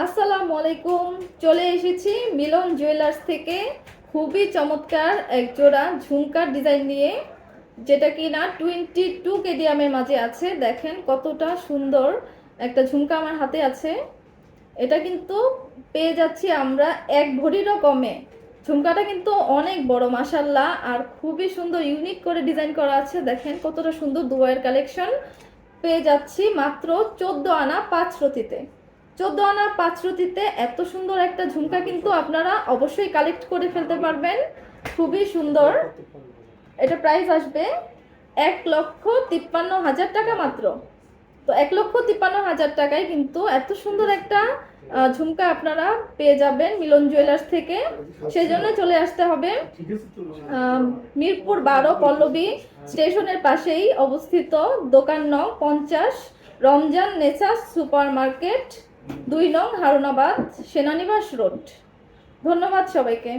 আসসালামু আলাইকুম চলে এসেছি মিলন জুয়েলার্স থেকে। খুবই চমৎকার এক জোড়া ঝুমকার ডিজাইন নিয়ে, যেটা কি না টোয়েন্টি টু কেডিয়ামের মাঝে আছে। দেখেন কতটা সুন্দর একটা ঝুমকা আমার হাতে আছে। এটা কিন্তু পেয়ে যাচ্ছি আমরা এক ভরিরও কমে। ঝুমকাটা কিন্তু অনেক বড় মাসাল্লাহ আর খুবই সুন্দর, ইউনিক করে ডিজাইন করা আছে। দেখেন কতটা সুন্দর দুবাইয়ের কালেকশন। পেয়ে যাচ্ছি মাত্র চোদ্দ আনা পাঁচ রতিতে। চোদ্দ আনা পাঁচ রতিতে এত সুন্দর একটা ঝুমকা কিন্তু আপনারা অবশ্যই কালেক্ট করে ফেলতে পারবেন। খুবই সুন্দর। এটা প্রাইস আসবে এক লক্ষ তিপ্পান্ন হাজার টাকা মাত্র। তো এক লক্ষ তিপ্পান্ন হাজার টাকায় কিন্তু এত সুন্দর একটা ঝুমকা আপনারা পেয়ে যাবেন মিলন জুয়েলার্স থেকে। সেই জন্য চলে আসতে হবে মিরপুর বারো পল্লবী স্টেশনের পাশেই অবস্থিত দোকান নং পঞ্চাশ রমজান নেচাস সুপার মার্কেট দুই নং হারুনাবাদ সেনানিবাস রোড। ধন্যবাদ সবাইকে।